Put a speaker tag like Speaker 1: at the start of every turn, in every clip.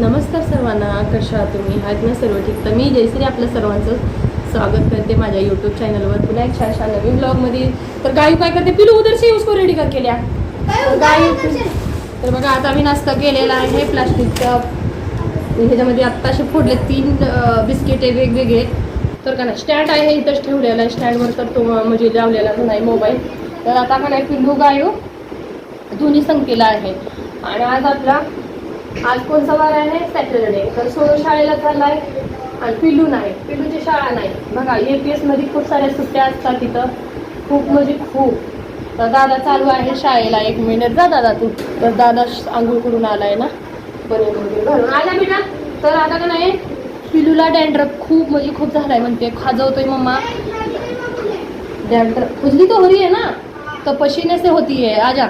Speaker 1: नमस्कार सर्वांना कशा तुम्ही? आहेत ना सर्व ठीक? तर मी जयश्री आपल्या सर्वांचं स्वागत करते माझ्या यूट्यूब चॅनलवर पुन्हा एक छान छान नवीन ब्लॉगमध्ये तर गाई काय करते? पिलू उदरशी यूज रेडी कर केल्या. तर बघा आता मी नाश्ता केलेला आहे प्लास्टिकच्या ह्याच्यामध्ये आत्ताशे फोडले तीन बिस्किटे वेगवेगळे. तर का नाही स्टँड आहे इथंच ठेवलेला आहे. स्टँडवर तर तो म्हणजे लावलेला नाही मोबाईल तर आता का नाही पिल्लू गायो. दोन्ही संख्येला आहे. आणि आज आपला आज कोणता वार आहे? सॅटरडे. तर सोनू शाळेला चाललाय आणि पिल्लू नाही. पिल्लूची शाळा नाही. बघा ए पी एसमध्ये खूप साऱ्या सुट्ट्या असतात तिथं खूप म्हणजे खूप. तर दादा चालू आहे शाळेला. एक मिनिट जा दादा तू. तर दादा आंघोळ करून आलाय ना? बरे आला मी आला बेटा तर आता का नाही पिलूला डॅन्ड्रफ खूप म्हणजे खूप झालाय म्हणते. खाजवतोय मम्मा. डॅन्ड्रफ. खुजली तो हरी आहे ना? तर पशीने से होती आजा.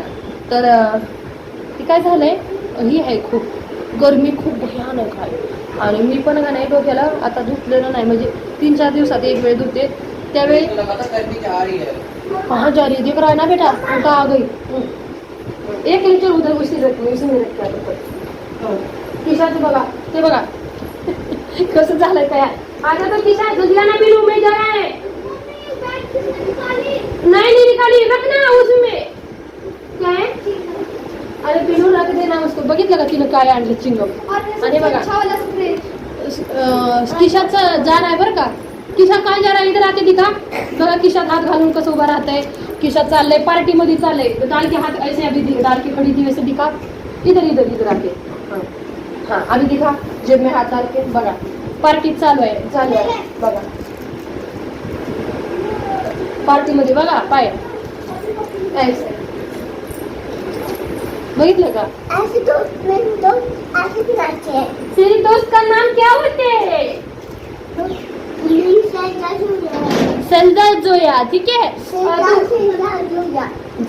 Speaker 1: तर ते ती काय झालंय? ही आहे खूप गरमी खूप भयानक आहे. आणि मी पण का नाही डोक्याला आता धुतलेलं नाही म्हणजे तीन चार दिवसात एक वेळ धुते त्यावेळी
Speaker 2: है
Speaker 1: कहाँ जा रही देख रहा है ना बेटा उल्टा आ गई एक लिटर उधर उसी रख उसी में रख के आता. किशाचं बघा ते बघा. कसं झालंय काय? आता तर किशा दुधला ना बिल उमेद आहे नहीं नहीं निकाली रख ना उसमें क्या है अरे पिलू रख देना उसको बघितलं का तिनं काय आणलं चिंगम? आणि बघा अं, किशाचं जार आहे बरं का? किशा काय जार आहे? इथं राहते तिथं बघा किशात हात घालून कसं उभा राहतंय. किशात चाललंय पार्टीमध्ये चाललंय. तर हात के हाथ ऐसे अभी दि- के खड़ी दिवस दिखा इधर इधर इधर राहते. हाँ. अभी दिखा. जेब में हात डाल बघा. पार्टी चालू आहे चालू आहे. बघा. पार्टीमध्ये बघा पाय. ऐसे. बघितलं का
Speaker 3: ऐसे तो मेरे दोस्त ऐसे भी नाचे हैं।
Speaker 1: तेरी दोस्त का नाम क्या होते है?
Speaker 3: है
Speaker 1: सलजा जोया ठीक है? और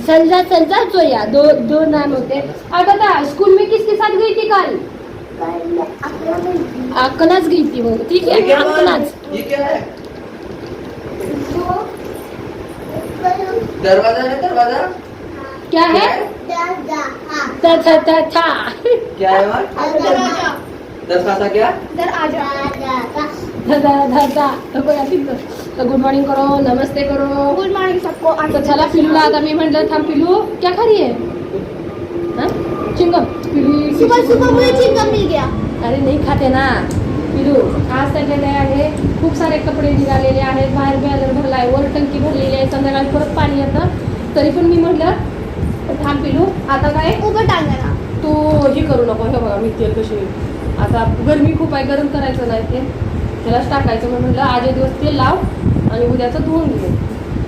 Speaker 1: सलजा सलजा जोया दो दो नाम होते अब बता स्कूल में किसके साथ गई थी कल?
Speaker 3: कल अपना में
Speaker 1: अकनाच गई थी वो ठीक है?
Speaker 2: ये क्या है? ये क्या है? दरवाज़ा है दरवाज़ा?
Speaker 1: क्या है?
Speaker 3: हाँ?
Speaker 2: क्या है वहाँ? क्या?
Speaker 1: गुड मॉर्निंग करो नमस्ते करो.
Speaker 3: गुड मॉर्निंग सबको.
Speaker 1: तर चला पिलूला आता मी म्हटलं थांब पिलू क्या खा रही है? हाँ? चिंगम. पिलू
Speaker 3: सुबह सुबह मुझे चिंगम मिल गया.
Speaker 1: अरे नाही खाते ना. पिलू आज सॅटर्डे आहे खूप सारे कपडे निघालेले आहेत. बाहेर बॅलर भरला आहे वर टंकी भरलेली आहे. संध्याकाळी परत पाणी येतं. तरी पण मी म्हटलं थांब पिलू आता काय?
Speaker 3: ऊपर टांगना
Speaker 1: तू हे करू नको हे बघा मी तेल कशी आता गरमी खूप आहे गरम करायचं नाही ते त्यालाच टाकायचं मग म्हटलं आज दिवस तेल लाव आणि उद्याचं धुवून घे.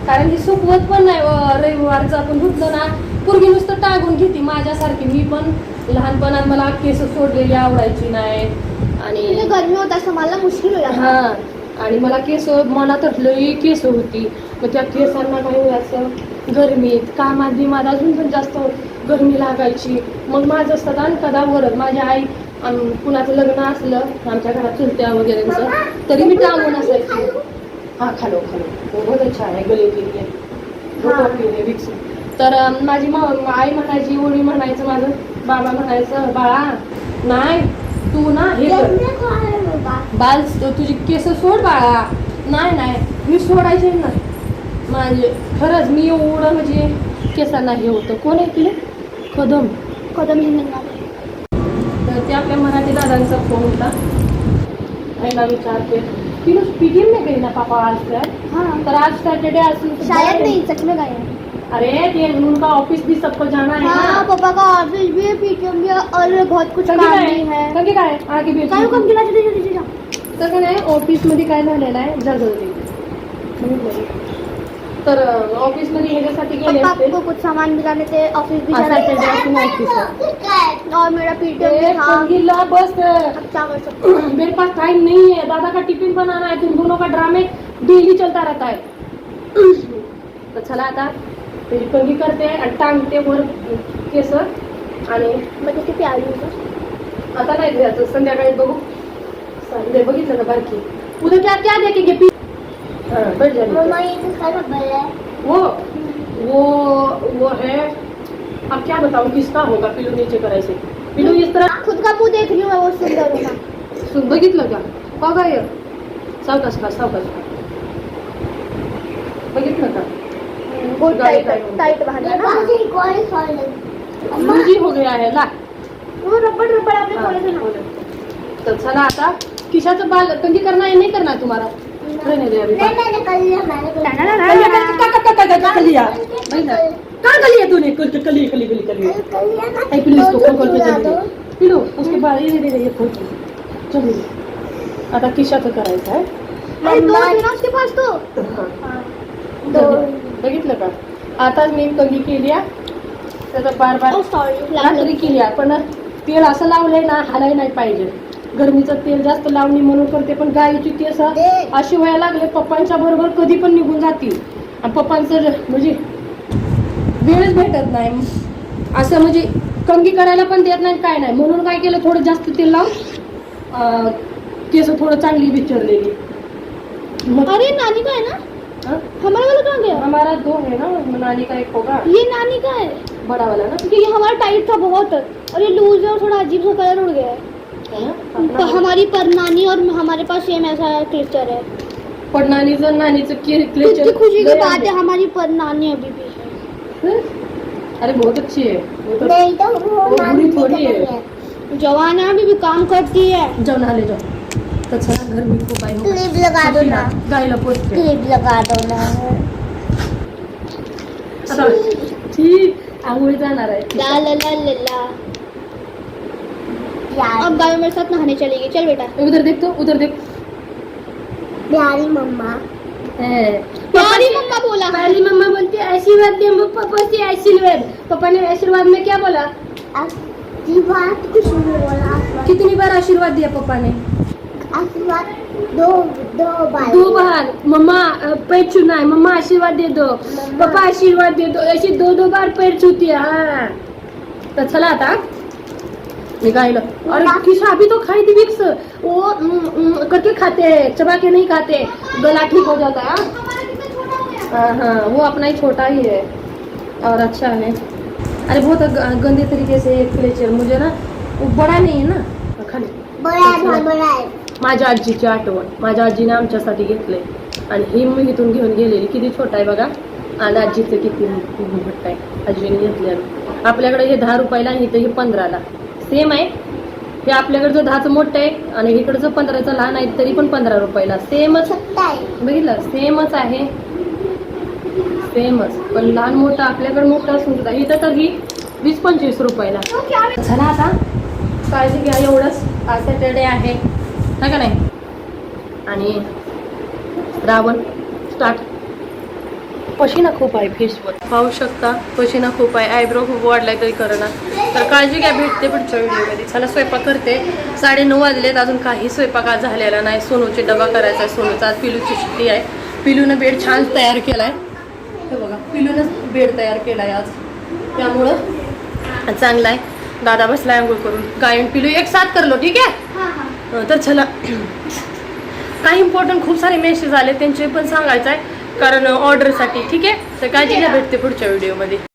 Speaker 1: कारण की सुकवत पण नाही रविवारचं आपण धुतलं ना पूर्वी नुसतं टाकून घेते माझ्यासारखी. मी पण लहानपणात मला केस सोडलेली आवडायची नाही. आणि
Speaker 3: गर्मी होता है संभालना मुश्किल हो
Speaker 1: आणि मला केस मनात लई केस होती. मग त्या केसांना काही व्हायचं गरमीत कामात बिमात अजून पण जास्त गरमी लागायची. मग माझं सदा न कदा वरच माझी आई कुणाचं लग्न असलं आमच्या घरात चुलत्या वगैरेंचं तरी मी टांगून असायची. हा खालो खालो. बहुत छान आहे गले केली. आहे विक्स तर माझी मा- आई म्हणायची ओळी म्हणायचं माझं बाबा म्हणायचं बाळा नाही तू ना हे बाल तुझी केस सोड बाळा. नाही नाही मी सोडायचे ना माझे खरंच मी एवढं म्हणजे केसांना हे होतं. कोण आहे तुला? कदम.
Speaker 3: कदम
Speaker 1: तर ते आपल्या मराठी दादांचा फ़ोन होता. आईला विचारते तिला में गई ना पापा आज काय
Speaker 3: हाँ.
Speaker 1: तर आज सॅटरडे
Speaker 3: शायद
Speaker 1: जाए.
Speaker 3: नहीं सच में गए हैं
Speaker 1: अरे ते उनका ऑफ़िस भी सबको जाना है
Speaker 3: हाँ
Speaker 1: ना?
Speaker 3: पापा का ऑफ़िस भी है पीटीएम भी है और बहुत कुछ काम भी है
Speaker 1: काय आगे भेट
Speaker 3: काय काम केला तिथे तिथे जा.
Speaker 1: तर काय नाही ऑफिसमध्ये काय झालेलं आहे तर ऑफिसमध्ये ह्याच्यासाठी गेले
Speaker 3: पापा
Speaker 1: असते.
Speaker 3: कुछ सामान भी लाने थे ऑफिस भी जाना
Speaker 1: असून ऑफिस
Speaker 3: और मेरा पीटीएम
Speaker 1: ए,
Speaker 3: भी था
Speaker 1: कंगीला बस
Speaker 3: अब क्या कर सकते हैं?
Speaker 1: मेरे पास टाइम नहीं है दादा का टिफिन बनाना है तुम दोनों का ड्रामे डेली चलता रहता है. तर चला आता. ते कंगी करते आणि टांगते वर केस. आणि
Speaker 3: मैं कितनी प्यारी हूँ ना।
Speaker 1: आता नाही घ्यायचं? संध्याकाळी बघू. संध्या बघितलं का बारकी. उद्या क्या क्या देखेंगे? पी हाँ बैठ जाइए
Speaker 3: मम्मा ये तो सारा बल है
Speaker 1: वो वो वो है? अब क्या बताऊँ किसका होगा पिलू नीचे करायचे पिलू इस तरह
Speaker 3: खुद का मुंह देख रही हूँ मैं वो सुंदर हूँ
Speaker 1: तू बघितलं का का काय सावकाश का सावकाश का। बघितलं का
Speaker 3: गाड़ी टाइट
Speaker 1: का-
Speaker 3: टाइट बांधा ना।
Speaker 1: लूजी हो गया है ला।
Speaker 3: वो रबड़ रबड़ आपने बोले थे ना
Speaker 1: बोले. तर चला आता। किशाचं बाल कंदी करना है नहीं करना है तुम्हारा रहने दे तूने कल कली कली कली कली आई खोल खोल के उसके बाद ये दे ये खोल आता किशाचं करायचं आहे बघितलं का आता मी कधी केली आहे. त्याचा बार बार रात्री केली आहे. पण तेल असं लावलंय ना हालाय नाही पाहिजे गरमीचं तेल जास्त लावणी म्हणून करते पण गायीची केस अशी व्हायला लागले पप्पांच्या बरोबर कधी पण निघून जातील. आणि पप्पांचं म्हणजे वेळच भेटत नाही. असं म्हणजे कंगी करायला पण देत नाही काय नाही. म्हणून काय केलं थोडं जास्त तेल लावून केस थोडं चांगली विचारलेली.
Speaker 3: अरे नानी का है ना? हमारा वाला कहाँ गया?
Speaker 1: हमारा दो है ना नानी का एक होगा.
Speaker 3: ये नानी का है?
Speaker 1: बड़ा वाला ना?
Speaker 3: क्योंकि ये हमारा टाइट था बहुत। और ये लूज है और थोड़ा अजीब सा कलर उड़ गया है।
Speaker 1: है?
Speaker 3: तो हमारी पर नानी और हमारे पास सेम ऐसा क्लिस्टर है।
Speaker 1: पण नानीचं नानीचं के
Speaker 3: कितनी खुशी की बात है हमारी पर नानी अभी भी है?
Speaker 1: अरे बहुत अच्छी है। वो तो वो बुरी थोड़ी है।
Speaker 3: जवान है अभी भी काम करती है।
Speaker 1: जाओ नहा ले जाओ। तर चला घर मी खूप आहे
Speaker 3: क्लिप लगा दो ना।
Speaker 1: गायला पोचते
Speaker 3: क्लिप लगा दो ना।
Speaker 1: आता ठीक। आंघोळी जाणार आहे
Speaker 3: ला ला ला ला ला। अब गाय मेरे साथ नहाने चलेगी। चल बेटा।
Speaker 1: उधर देख तो उधर देख।
Speaker 3: प्यारी मम्मा. प्यारी मम्मा बोला।
Speaker 1: पहली मम्मा बोलती है आशीर्वाद दे वो पापा से आशीर्वाद पापा ने आशीर्वाद में क्या बोला?
Speaker 3: आशीर्वाद कुछ नहीं बोला
Speaker 1: कितनी बार आशीर्वाद दिया पापा ने?
Speaker 3: आशीर्वाद दो दो बार।
Speaker 1: दो बार। मम्मा पैर छूना है। मम्मा आशीर्वाद दे दो। पापा आशीर्वाद दे दो। ऐसे दो दो बार पैर छूती है। हाँ। तर चला आता निघायला. अरे किशा अभी तो खाई थी विक्स. वो करके खाते? हैं चबा के नहीं खाते? गला ठीक हो जाता है? हाँ? हाँ हाँ वो अपना ही छोटा ही है। और अच्छा है। अरे बहुत गंदे तरीके से क्लेचर मुझे ना वो बड़ा नहीं है ना। खाली।
Speaker 3: बड़ा बहुत बड़ा
Speaker 1: माझ्या आजीची आठवण. माझ्या आजीने आमच्यासाठी घेतले. आणि ही मी इथून घेऊन गेलेली. किती छोटा आहे बघा. आणि आजीचं किती मोठं आहे. आजीने घेतलेलं. आपल्याकडे हे दहा रुपयाला आणि इथं हे पंधराला. सेम आहे. हे आपल्याकडचं दहाचं मोठं आहे आणि इकडचं पंधराचं लहान आहे तरी पण पंधरा रुपयाला. सेमच बघितलं? सेमच आहे. सेमच. पण लहान मोठं आपल्याकडे मोठं असून सुद्धा इथं तर ही वीस पंचवीस रुपयाला. चला आता. काळजी घ्या एवढंच. आज सॅटर्डे आहे. का नाही? आणि रावण स्टार्ट पशिना खूप आहे फेसवर पाहू शकता पशिना खूप आहे. आयब्रो खूप वाढलाय तरी करणा तर काळजी घ्या भेटते पुढच्या व्हिडिओमध्ये. चला स्वयंपाक करते. साडे नऊ वाजलेत अजून काही स्वयंपाक आज झालेला नाही. सोनूची डबा करायचा आहे सोनूचा. आज पिलूची सुट्टी आहे. पिलूनं बेड छान तयार केलाय. हे बघा पिलूनच बेड तयार केलाय आज. त्यामुळं चांगला आहे दादा बसला आंघोळ करून. गायन पिलू एक साथ करलो ठीक आहे? तर चला. काही इम्पॉर्टंट खूप सारे मेसेज आले त्यांचे पण सांगायचं आहे. कारण ऑर्डरसाठी ठीक आहे? तर काळजी घ्या भेटते पुढच्या व्हिडिओमध्ये